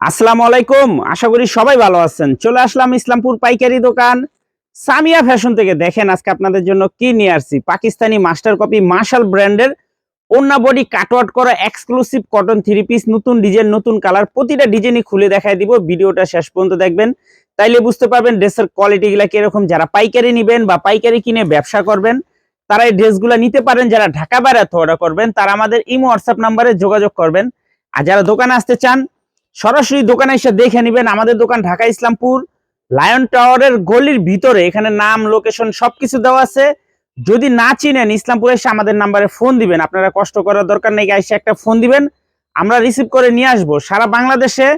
আসসালামু আলাইকুম, আশা করি সবাই ভালো আছেন। চলে আসলাম ইসলামপুর পাইকারি দোকান। সামিয়া ফ্যাশন থেকে দেখেন আজকে আপনাদের জন্য কি নিয়ে আসছি। পাকিস্তানি মাস্টার কপি মার্শাল ব্র্যান্ডের ওন্না বডি কাটওয়াট করা এক্সক্লুসিভ কটন থ্রি পিস নতুন ডিজাইন নতুন কালার প্রতিটা ডিজাইনই খুলে দেখাই দিব। ভিডিওটা শেষ পর্যন্ত দেখবেন। তাইলে বুঝতে পারবেন ড্রেসের কোয়ালিটি গুলা কীরকম। যারা পাইকারি নিবেন বা পাইকারি কিনে ব্যবসা করবেন, তারা এই ড্রেসগুলো নিতে পারেন। যারা ঢাকা বাইরে অর্ডার করবেন, তারা আমাদের ইমো, হোয়াটসঅ্যাপ নাম্বারে যোগাযোগ করবেন। আর যারা দোকানে আসতে চান সরাসরি দোকানে এসে দেখে নেবেন আমাদের দোকান ঢাকা ইসলামপুর। লায়ন টাওয়ারের গলির ভিতরে এখানে নাম লোকেশন সবকিছু দেওয়া আছে। যদি না চিনেন ইসলামপুর এসে আমাদের নাম্বারে ফোন দিবেন। আপনারা কষ্ট করার দরকার নেই এসে একটা ফোন দিবেন। আমরা রিসিভ করে নিয়ে আসব। সারা বাংলাদেশে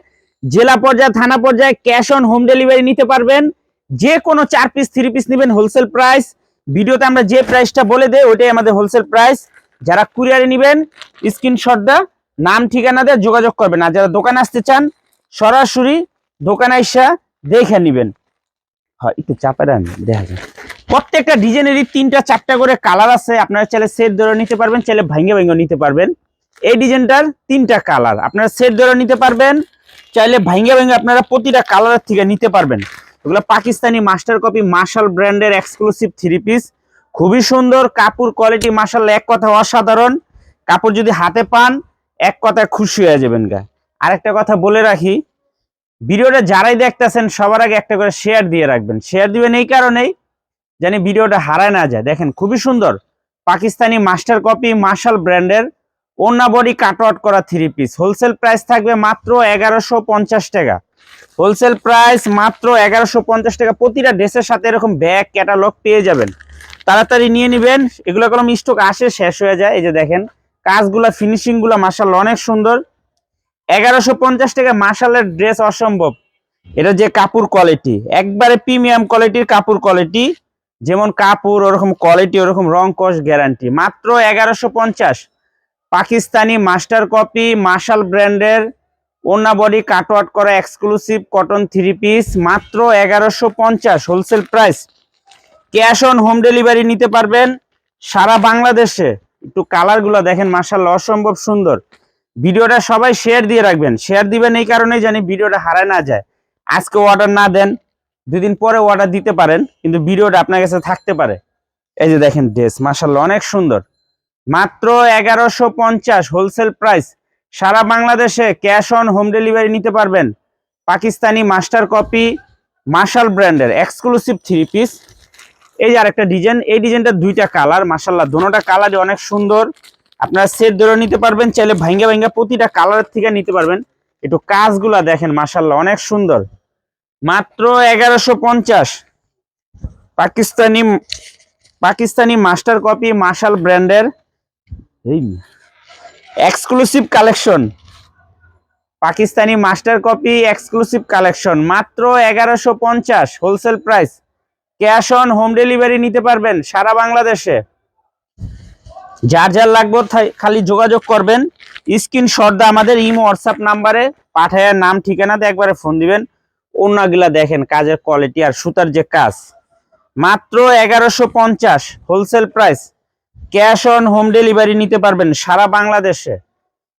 জেলা পর্যায়ে, থানা পর্যায়ে ক্যাশ অন হোম ডেলিভারি নিতে পারবেন। যে কোনো চার পিস থ্রি পিস নেবেন হোলসেল প্রাইস ভিডিওতে আমরা যে প্রাইসটা বলে দেই, ওইটাই আমাদের হোলসেল প্রাইস যারা কুরিয়ারে নেবেন স্ক্রিনশটটা নাম ঠিকানা দিয়ে যোগাযোগ করবেন। আর যারা দোকানে আসতে চান, সরাসরি দোকানে এসে দেখে নেবেন। হয়, একটু চাপে দেন, দেখা যায় প্রত্যেকটা ডিজাইনেরই তিনটা চারটা করে কালার আছে। আপনারা চাইলে সেট ধরে নিতে পারবেন, চাইলে ভাঙ্গে ভাঙ্গে নিতে পারবেন। এই ডিজাইনটার তিনটা কালার। আপনারা সেট ধরে নিতে পারবেন, চাইলে ভাঙ্গে ভাঙ্গে আপনারা প্রতিটা কালারের থেকে নিতে পারবেন। এগুলো পাকিস্তানি মাস্টার কপি মার্শাল ব্র্যান্ডের এক্সক্লুসিভ থ্রি পিস খুবই সুন্দর, কাপড় কোয়ালিটি মার্শাল এক কথা অসাধারণ। কাপড় যদি হাতে পান এক কথায় খুশি হয়ে যাবেন গা। আরেকটা কথা বলে রাখি, ভিডিওটা যারাই দেখতেছেন, সবার আগে একটা করে শেয়ার দিয়ে রাখবেন। শেয়ার দিবেন এই কারণেই জানি ভিডিওটা হারায় না যায়। দেখেন, খুবই সুন্দর। পাকিস্তানি মাস্টার কপি মার্শাল ব্র্যান্ডের বডি কাট আউট করা থ্রি পিস হোলসেল প্রাইস থাকবে মাত্র এগারোশো পঞ্চাশ টাকা। হোলসেল প্রাইস মাত্র এগারোশো পঞ্চাশ টাকা। প্রতিটা ড্রেসের সাথে এরকম ব্যাগ ক্যাটালগ পেয়ে যাবেন। তাড়াতাড়ি নিয়ে নেবেন। এগুলো কোনো স্টক আসে, শেষ হয়ে যায়। এই যে দেখেন কাজগুলা ফিনিশিংগুলা মার্শাল অনেক সুন্দর। এগারোশো পঞ্চাশ টাকা মার্শালের ড্রেস অসম্ভব। এটা যে কাপড় কোয়ালিটি একবারে প্রিমিয়াম কোয়ালিটির কাপড় কোয়ালিটি যেমন কাপড়, ওরকম কোয়ালিটি ওরকম রং কস গ্যারান্টি মাত্র এগারোশো পঞ্চাশ। পাকিস্তানি মাস্টার কপি মার্শাল ব্র্যান্ডের ওনা বডি কাটওয়াট করা এক্সক্লুসিভ কটন থ্রি পিস মাত্র এগারোশো পঞ্চাশ wholesale price cash on home delivery নিতে পারবেন সারা বাংলাদেশে। একটু কালারগুলো দেখেন মার্শাল অসম্ভব সুন্দর। ভিডিওটা সবাই শেয়ার দিয়ে রাখবেন। শেয়ার দিবেন এই কারণেই জানি ভিডিওটা হারায় না যায়। আজকে অর্ডার না দেন, দুদিন পরে অর্ডার দিতে পারেন, কিন্তু ভিডিওটা আপনার কাছে থাকতে পারে। এই যে দেখেন ড্রেস মার্শাল অনেক সুন্দর। মাত্র এগারোশো পঞ্চাশ হোলসেল প্রাইস সারা বাংলাদেশে ক্যাশ অন হোম ডেলিভারি নিতে পারবেন। পাকিস্তানি মাস্টার কপি মার্শাল ব্র্যান্ডের এক্সক্লুসিভ থ্রি পিস এই যে আরেকটা ডিজাইন, এই ডিজাইনটা দুইটা কালার মাসাল্লাহ দোনোটা কালারই অনেক সুন্দর। আপনারা সেট ধরে নিতে পারবেন, চাইলে ভাঙ্গা ভাঙ্গা প্রতিটা কালারের থেকে নিতে পারবেন। একটু কাজগুলা দেখেন মাসাল্লাহ অনেক সুন্দর। মাত্র এগারোশো পঞ্চাশ। Pakistani Pakistani master copy Marshal ব্র্যান্ডের exclusive collection Pakistani master copy exclusive collection মাত্র এগারোশো পঞ্চাশ wholesale price cash on home delivery নিতে পারবেন সারা বাংলাদেশে। যার যার লাগবে খালি যোগাযোগ করবেন। স্ক্রিন শর্টটা আমাদের ইমো হোয়াটসঅ্যাপ নাম্বারে পাঠায় নাম ঠিকানাতে একবারে ফোন দিবেন। অন্যগুলা দেখেন কাজের কোয়ালিটি আর সুতার যে কাজ। মাত্র এগারোশো পঞ্চাশ wholesale price cash on home delivery নিতে পারবেন সারা বাংলাদেশে।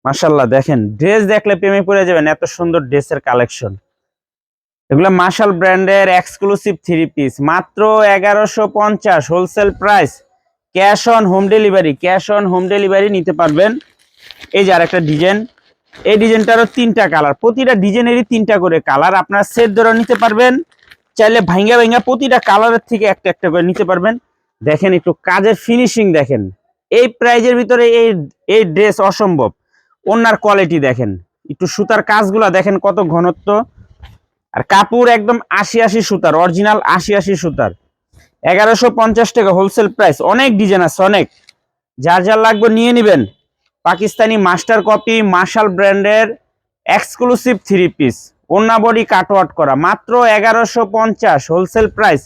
মাসাল্লাহ দেখেন ড্রেস দেখলে প্রেমে পড়ে যাবেন, এত সুন্দর ড্রেসের কালেকশন এগুলো মার্শাল ব্র্যান্ডের এক্সক্লুসিভ থ্রি পিস মাত্র এগারোশো পঞ্চাশ wholesale price cash on home delivery cash on home delivery নিতে পারবেন। এই যে আরেকটা ডিজাইন এই ডিজাইনটারও তিনটা কালার প্রতিটা ডিজাইনেরই তিনটা করে কালার আপনারা সেট ধরে নিতে পারবেন। চাইলে ভাঙ্গা ভাঙ্গা প্রতিটা কালারের থেকে একটা একটা করে নিতে পারবেন। দেখেন একটু কাজের ফিনিশিং দেখেন। এই প্রাইজের ভিতরে এই এই ড্রেস অসম্ভব। ওনার কোয়ালিটি দেখেন। একটু সুতার কাজগুলা দেখেন কত ঘনত্ব। আর কাপড় একদম আশি আশি সুতার অরিজিনাল আশি আশি সুতার। এগারোশো পঞ্চাশ টাকা হোলসেল প্রাইস অনেক ডিজাইন আছে, অনেক। যার যার লাগবে নিয়ে নেবেন। পাকিস্তানি মাস্টার কপি মার্শাল ব্র্যান্ডের exclusive three piece body cutwork করা। মাত্র এগারোশো পঞ্চাশ হোলসেল প্রাইস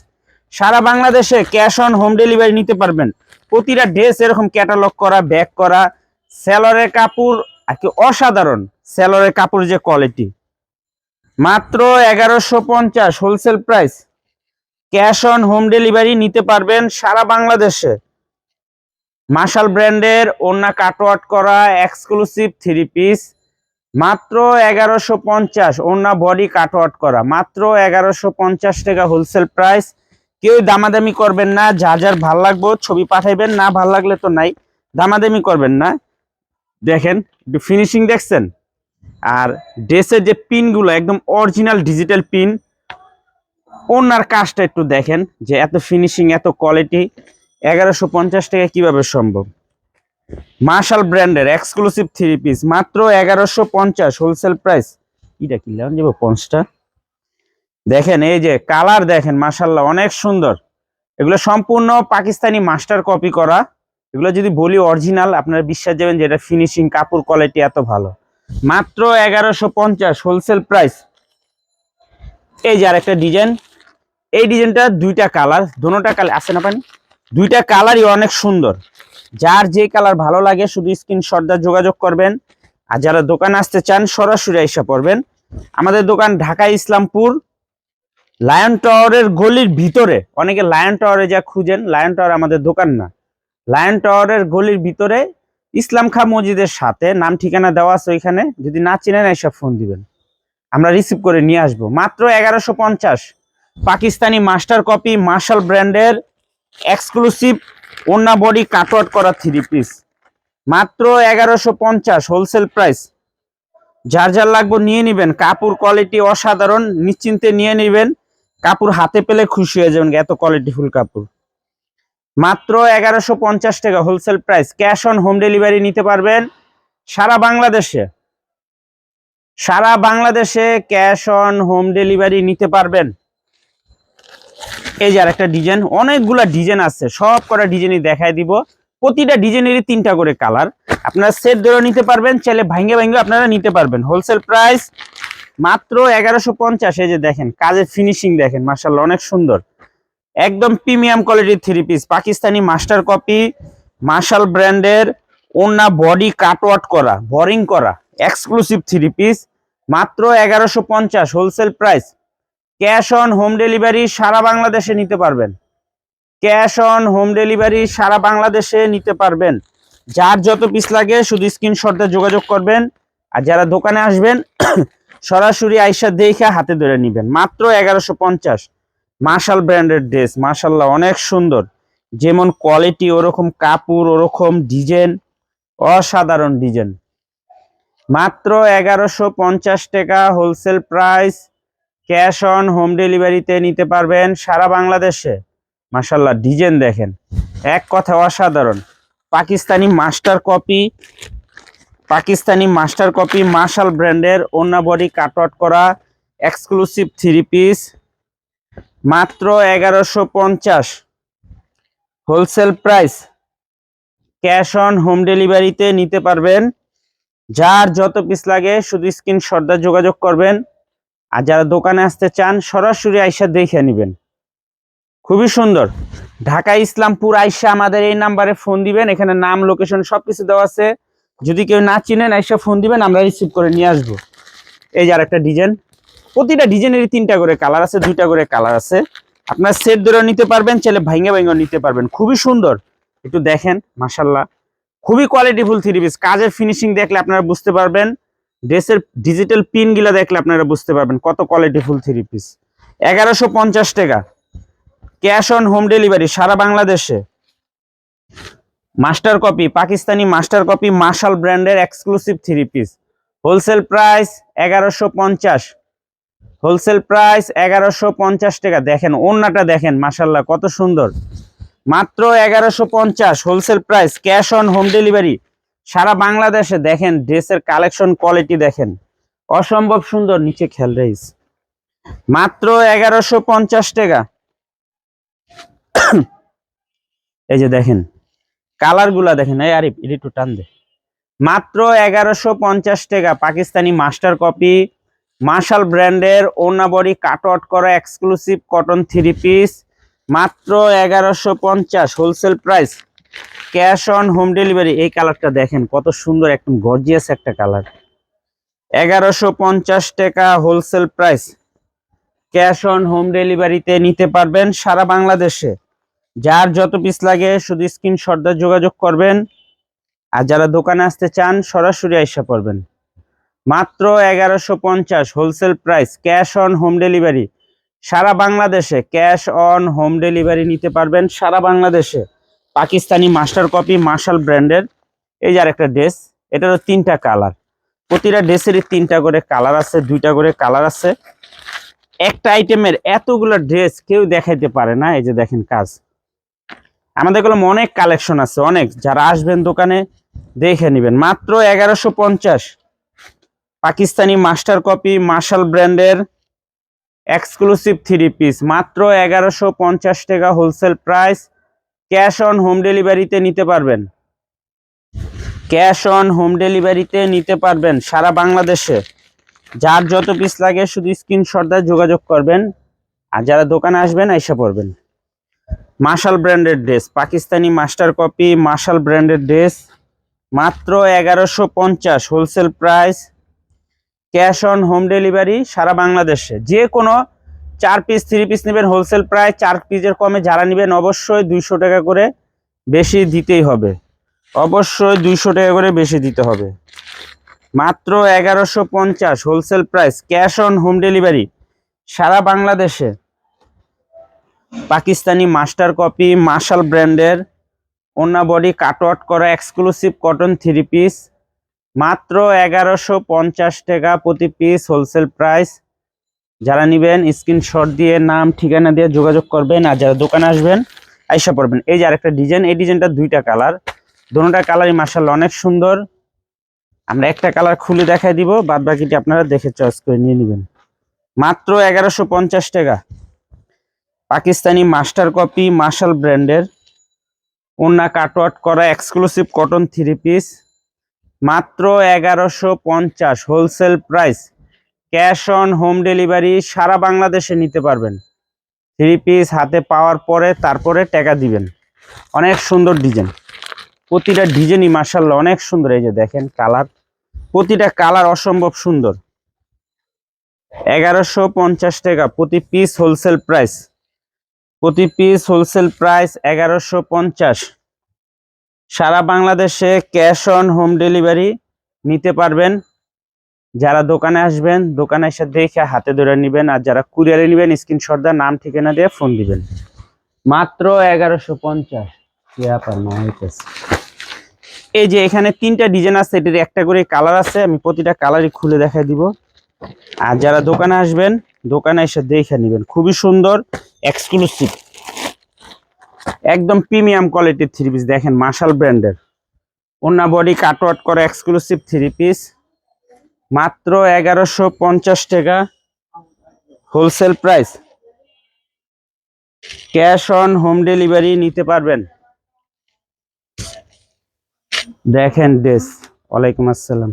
সারা বাংলাদেশে ক্যাশ অন হোম ডেলিভারি নিতে পারবেন। প্রতিটা ড্রেস এরকম ক্যাটালগ করা ব্যাক করা সেলরের কাপড়, আর কি অসাধারণ সেলরের কাপড় যে কোয়ালিটি মাত্র এগারোশো পঞ্চাশ wholesale price cash on home delivery নিতে পারবেন সারা বাংলাদেশে। মার্শাল ব্র্যান্ডের ওন্না কাটওয়াট করা এক্সক্লুসিভ থ্রি পিস মাত্র এগারোশো পঞ্চাশ ওনা বডি কাটওয়াট করা। মাত্র এগারোশো পঞ্চাশ টাকা হোলসেল প্রাইস কেউ দামাদামি করবেন না, যা যার ভালো লাগবো, ছবি পাঠাইবেন, না ভালো লাগলে তো নাই। দামাদামি করবেন না। দেখেন ফিনিশিং দেখছেন? আর ড্রেসের যে পিনগুলো, একদম অরিজিনাল ডিজিটাল পিন ওনার কাজটা একটু দেখেন যে এত ফিনিশিং এত কোয়ালিটি এগারোশো পঞ্চাশ টাকা কীভাবে সম্ভব? মার্শাল ব্র্যান্ডের এক্সক্লুসিভ থ্রি পিস মাত্র এগারোশো পঞ্চাশ হোলসেল প্রাইস এটা কি লেন যাব পঞ্চটা? দেখেন এই যে কালার দেখেন মার্শাল্লাহ অনেক সুন্দর। এগুলো সম্পূর্ণ পাকিস্তানি মাস্টার কপি করা। এগুলো যদি বলি অরিজিনাল আপনারা বিশ্বাস যাবেন যে এটা ফিনিশিং কাপড় কোয়ালিটি এত ভালো। মাত্র এগারোশো পঞ্চাশ হোলসেল প্রাইস এই যে আরেকটা ডিজাইন এই ডিজাইনটা দুইটা কালার দোনোটা কালার আছে না পানি? দুইটা কালারই অনেক সুন্দর। যার যে কালার ভালো লাগে, শুধু স্ক্রিনশট দিয়ে যোগাযোগ করবেন। আর যারা দোকানে আসতে চান, সরাসরি এসে পড়বেন। আমাদের দোকান ঢাকা ইসলামপুর লায়ন টাওয়ারের গলির ভিতরে। অনেকে লায়ন টাওয়ারে যা খুঁজেন লায়ন টাওয়ার আমাদের দোকান না। লায়ন টাওয়ারের গলির ভিতরে ইসলাম খা মসজিদের সাথে নাম ঠিকানা দেওয়া আছে ওইখানে। যদি না চিনেন এসব ফোন দিবেন। আমরা রিসিভ করে নিয়ে আসব। মাত্র এগারোশো পঞ্চাশ। পাকিস্তানি মাস্টার কপি মার্শাল ব্র্যান্ডের এক্সক্লুসিভ ওন্না বডি কাট কাটওয়াট করা থ্রি পিস মাত্র এগারোশো পঞ্চাশ হোলসেল প্রাইস যার যার লাগবে নিয়ে নেবেন। কাপড় কোয়ালিটি অসাধারণ। নিশ্চিন্তে নিয়ে নেবেন। কাপড় হাতে পেলে খুশি হয়ে যাবেন। এত কোয়ালিটিফুল কাপড়। মাত্র এগারোশো পঞ্চাশ টাকা wholesale price cash on home delivery নিতে পারবেন সারা বাংলাদেশে। সারা বাংলাদেশে ক্যাশ অন হোম ডেলিভারি নিতে পারবেন। এই যে আরেকটা ডিজাইন, অনেকগুলা ডিজাইন আছে, সব কটা ডিজাইনই দেখায় দিব। প্রতিটা ডিজাইনেরই তিনটা করে কালার আপনারা সেট ধরে নিতে পারবেন, চাইলে ভাঙ্গে ভাঙ্গে আপনারা নিতে পারবেন। হোলসেল প্রাইস মাত্র এগারোশো পঞ্চাশ, এই যে দেখেন, কাজের ফিনিশিং দেখেন মার্শাল্লাহ অনেক সুন্দর। একদম প্রিমিয়াম কোয়ালিটির three piece Pakistani master copy Marshal ব্র্যান্ডের ওনা বডি কাটওয়াট করা বোরিং করা এক্সক্লুসিভ থ্রি পিস মাত্র এগারোশো পঞ্চাশ wholesale price cash on home delivery সারা বাংলাদেশে নিতে পারবেন। ক্যাশ অন হোম ডেলিভারি সারা বাংলাদেশে নিতে পারবেন। যার যত পিস লাগে শুধু স্ক্রিনশটে যোগাযোগ করবেন। আর যারা দোকানে আসবেন, সরাসরি আইসা দেখে হাতে ধরে নেবেন। মাত্র এগারোশো পঞ্চাশ। মার্শাল ব্র্যান্ডের ড্রেস, মার্শাল্লাহ অনেক সুন্দর। যেমন কোয়ালিটি ওরকম কাপড়, ওরকম ডিজাইন, অসাধারণ ডিজাইন। মাত্র এগারোশো পঞ্চাশ টাকা wholesale price, cash on home ডেলিভারিতে নিতে পারবেন সারা বাংলাদেশে। মার্শাল্লাহ, ডিজাইন দেখেন, এক কথা অসাধারণ। Pakistani master copy, Pakistani master copy Marshal ব্র্যান্ডের ওনা বডি কাটআউট করা এক্সক্লুসিভ থ্রি পিস মাত্র এগারোশো পঞ্চাশ। Wholesale price cash on home ডেলিভারিতে নিতে পারবেন। যার যত পিস লাগে শুধু স্ক্রিনশট দিয়ে যোগাযোগ করবেন। আর যারা দোকানে আসতে চান, সরাসরি আইসা দেখে নেবেন। খুবই সুন্দর। ঢাকা ইসলামপুর আইসা আমাদের এই নাম্বারে ফোন দিবেন। এখানে নাম, লোকেশন সবকিছু দেওয়া আছে। যদি কেউ না চিনেন, আইসা ফোন দিবেন, আমরা রিসিভ করে নিয়ে আসব। এই যে আরেকটা ডিজাইন। প্রতিটা ডিজাইনেরই তিনটা করে কালার আছে, দুইটা করে কালার আছে। আপনার সেট ধরেও নিতে পারবেন, চাইলে ভাঙ্গে ভাঙ্গে নিতে পারবেন। খুবই সুন্দর। একটু দেখেন মাসাল্লাহ খুবই কোয়ালিটিফুল থ্রি পিস কাজের ফিনিশিং দেখলে আপনারা বুঝতে পারবেন। ড্রেসের ডিজিটাল পিনগুলা দেখলে আপনারা বুঝতে পারবেন কত কোয়ালিটিফুল থ্রি পিস এগারোশো পঞ্চাশ টাকা। ক্যাশ অন হোম ডেলিভারি সারা বাংলাদেশে। Master copy, Pakistani master copy, Marshal ব্র্যান্ডের exclusive three piece wholesale price এগারোশো পঞ্চাশ। হোলসেল প্রাইস এগারোশো পঞ্চাশ টাকা। দেখেন ওন্নাটা দেখেন মাসাল্লাহ কত সুন্দর। মাত্র এগারোশো পঞ্চাশ, wholesale price, cash on home delivery. সারা বাংলাদেশে দেখেন, ড্রেসের কালেকশন, কোয়ালিটি দেখেন। অসম্ভব সুন্দর, নিচে খেল রেইস। মাত্র এগারোশো পঞ্চাশ টাকা। এই যে দেখেন কালারগুলা দেখেন, এই আরিফ এটি একটু টান দে। মাত্র এগারোশো পঞ্চাশ টাকা, পাকিস্তানি মাস্টার কপি মার্শাল ব্র্যান্ডের ওনা বডি কাটআউট করা এক্সক্লুসিভ কটন থ্রি পিস মাত্র এগারোশো পঞ্চাশ wholesale price cash on home delivery এই কালারটা দেখেন, কত সুন্দর, একদম গর্জিয়াস একটা কালার এগারোশো পঞ্চাশ টাকা wholesale price cash on home ডেলিভারিতে নিতে পারবেন সারা বাংলাদেশে। যার যত পিস লাগে, শুধু স্ক্রিনশট দিয়ে যোগাযোগ করবেন। আর যারা দোকানে আসতে চান, সরাসরি আইসা পড়বেন। মাত্র এগারোশো পঞ্চাশ wholesale price cash on home delivery সারা বাংলাদেশে ক্যাশ অন হোম ডেলিভারি নিতে পারবেন সারা বাংলাদেশে। পাকিস্তানি মাস্টার কপি মার্শাল ব্র্যান্ডের এই যে আরেকটা ড্রেস এটারও তিনটা কালার প্রতিটা ড্রেসেরই তিনটা করে কালার আছে, দুইটা করে কালার আছে। একটা আইটেমের এতগুলো ড্রেস কেউ দেখাইতে পারে না, এই যে দেখেন কাজ। আমাদের এগুলো অনেক কালেকশন আছে, অনেক। যারা আসবেন দোকানে দেখে নেবেন। মাত্র এগারোশো পঞ্চাশ। পাকিস্তানি মাস্টার কপি মার্শাল ব্র্যান্ডের এক্সক্লুসিভ থ্রি পিস। মাত্র এগারোশো পঞ্চাশ টাকা wholesale price. Cash on home ডেলিভারিতে নিতে পারবেন। ক্যাশ অন হোম ডেলিভারিতে নিতে পারবেন সারা বাংলাদেশে। যার যত পিস লাগে শুধু স্ক্রিনশট দিয়ে যোগাযোগ করবেন। আর যারা দোকানে আসবেন, এসে পড়বেন। মার্শাল ব্র্যান্ডের dress, Pakistani master copy Marshal ব্র্যান্ডের ড্রেস। মাত্র এগারোশো পঞ্চাশ wholesale price. Cash on home delivery সারা বাংলাদেশে। যে কোনো চার পিস, থ্রি পিস নেবেন, হোলসেল প্রায় চার পিসের কমে যারা নেবেন অবশ্যই দুইশো টাকা করে বেশি দিতেই হবে। অবশ্যই দুইশো টাকা করে বেশি দিতে হবে। মাত্র এগারোশো পঞ্চাশ wholesale price, cash on home delivery সারা বাংলাদেশে। পাকিস্তানি মাস্টার কপি, মার্শাল ব্র্যান্ডের, ওনা বডি কাটওয়াট করা, এক্সক্লুসিভ কটন থ্রি পিস মাত্র এগারোশো পঞ্চাশ টাকা প্রতি পিস হোলসেল প্রাইস যারা নেবেন স্ক্রিনশট দিয়ে, নাম, ঠিকানা দিয়ে যোগাযোগ করবেন আর যারা দোকানে আসবেন, আইসা পড়বেন। এই যে আরেকটা ডিজাইন এই ডিজাইনটা দুইটা কালার দুটোটা কালারই মার্শাল অনেক সুন্দর। আমরা একটা কালার খুলে দেখাই দিব, বাদ বাকিটি আপনারা দেখে চয়েস করে নিয়ে নেবেন। মাত্র এগারোশো পঞ্চাশ টাকা। পাকিস্তানি মাস্টার কপি মার্শাল ব্র্যান্ডের ওনা কাটওয়াট করা এক্সক্লুসিভ কটন থ্রি পিস মাত্র এগারোশো পঞ্চাশ wholesale price cash on home delivery সারা বাংলাদেশে নিতে পারবেন। থ্রি পিস হাতে পাওয়ার পরে তারপরে টাকা দিবেন। অনেক সুন্দর ডিজাইন প্রতিটা ডিজাইনই মার্শাল্লাহ অনেক সুন্দর। এই যে দেখেন কালার প্রতিটা কালার অসম্ভব সুন্দর। এগারোশো পঞ্চাশ টাকা প্রতি পিস হোলসেল প্রাইস প্রতি পিস হোলসেল প্রাইস এগারোশো পঞ্চাশ। সারা বাংলাদেশে ক্যাশ অন হোম ডেলিভারি নিতে পারবেন। যারা দোকানে আসবেন, দোকানে এসে দেখে হাতে ধরে নেবেন আর যারা কুরিয়ারে নেবেন, স্ক্রিনশট দেওয়ার নাম, ঠিকানা দিয়ে ফোন দিবেন। মাত্র এগারোশো পঞ্চাশ এই যে এখানে তিনটা ডিজাইন আছে, এটির একটা করে কালার আছে, আমি প্রতিটা কালারই খুলে দেখাই দিব। আর যারা দোকানে আসবেন, দোকানে এসে দেখে নেবেন। খুবই সুন্দর এক্সক্লুসিভ একদম প্রিমিয়াম কোয়ালিটির থ্রি পিস দেখেন মার্শাল ব্র্যান্ডের ওনা বডি কাটওয়াট করা এক্সক্লুসিভ থ্রি পিস মাত্র এগারোশো পঞ্চাশ টাকা wholesale price cash on home delivery নিতে পারবেন। দেখেন ড্রেস ওয়ালাইকুম আসসালাম।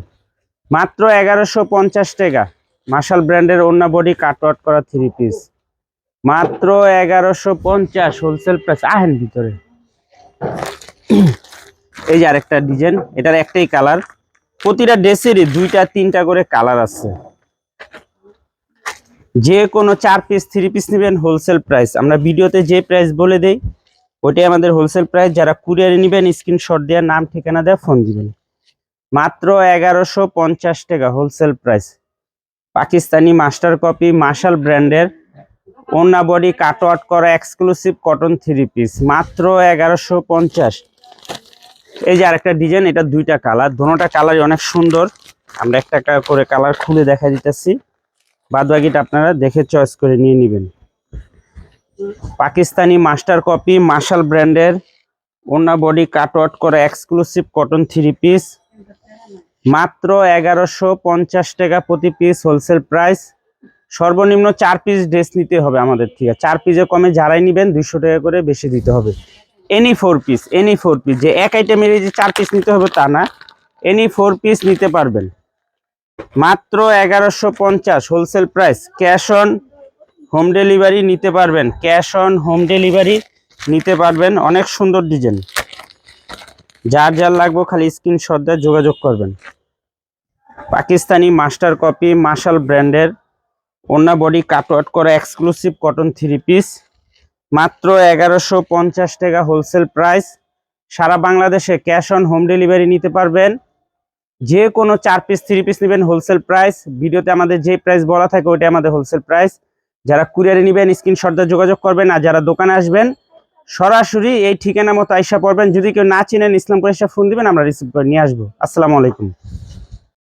মাত্র এগারোশো পঞ্চাশ টাকা মার্শাল ব্র্যান্ডের ওনা বডি কাটওয়াট করা থ্রি পিস মাত্র এগারোশো পঞ্চাশ হোলসেল প্রাইস আহেন ভিতরে। এই যে আরেকটা ডিজাইন এটার একটাই কালার প্রতিটা ড্রেসেরই দুইটা, তিনটা করে কালার আছে। যে কোনো চার পিস থ্রি পিস নেবেন হোলসেল প্রাইস আমরা ভিডিওতে যে প্রাইস বলে দেই, ওইটাই আমাদের হোলসেল প্রাইস যারা কুরিয়ারে নেবেন স্ক্রিনশট দেওয়ার নাম, ঠিকানা দিয়ে ফোন দিবেন। মাত্র এগারোশো পঞ্চাশ টাকা wholesale price Pakistani master copy Marshal ব্র্যান্ডের ওনা বডি কাটওয়াট করা এক্সক্লুসিভ কটন থ্রি পিস মাত্র এগারোশো পঞ্চাশ। এই যে আরেকটা ডিজাইন এটা দুইটা কালার দোনোটা কালারই অনেক সুন্দর। আমরা একটা করে কালার খুলে দেখা দিতেছি। বাদ বাকিটা আপনারা দেখে চয়েস করে নিয়ে নেবেন। পাকিস্তানি মাস্টার কপি মার্শাল ব্র্যান্ডের ওনা বডি কাটওয়াট করা এক্সক্লুসিভ কটন থ্রি পিস মাত্র এগারোশো পঞ্চাশ টাকা প্রতি পিস হোলসেল প্রাইস সর্বনিম্ন চার পিস ড্রেস নিতে হবে আমাদের থেকে চার পিসের কমে যারাই নেবেন দুইশো টাকা করে বেশি দিতে হবে। Any four piece any four piece যে এক আইটেমের যে চার পিস নিতে হবে তা না। এনি ফোর পিস নিতে পারবেন। মাত্র এগারোশো পঞ্চাশ wholesale price cash on home delivery নিতে পারবেন। ক্যাশ অন হোম ডেলিভারি নিতে পারবেন। অনেক সুন্দর ডিজাইন যার যার লাগবে খালি স্ক্রিনশট দিয়ে যোগাযোগ করবেন। পাকিস্তানি মাস্টার কপি মার্শাল ব্র্যান্ডের ওনা বডি কাটওয়াট করা এক্সক্লুসিভ কটন থ্রি পিস মাত্র এগারোশো পঞ্চাশ টাকা হোলসেল প্রাইস সারা বাংলাদেশে ক্যাশ অন হোম ডেলিভারি নিতে পারবেন। যে কোনো চার পিস থ্রি পিস নেবেন হোলসেল প্রাইস ভিডিওতে আমাদের যে প্রাইস বলা থাকে ওইটা আমাদের হোলসেল প্রাইস যারা কুরিয়ারে নেবেন স্ক্রিনশট দিয়ে যোগাযোগ করবেন আর যারা দোকানে আসবেন, সরাসরি এই ঠিকানা মতো আইসা পড়বেন। যদি কেউ না চিনেন ইসলাম এসে ফোন দিবেন, আমরা রিসিভ করে নিয়ে আসব। আসসালামু আলাইকুম।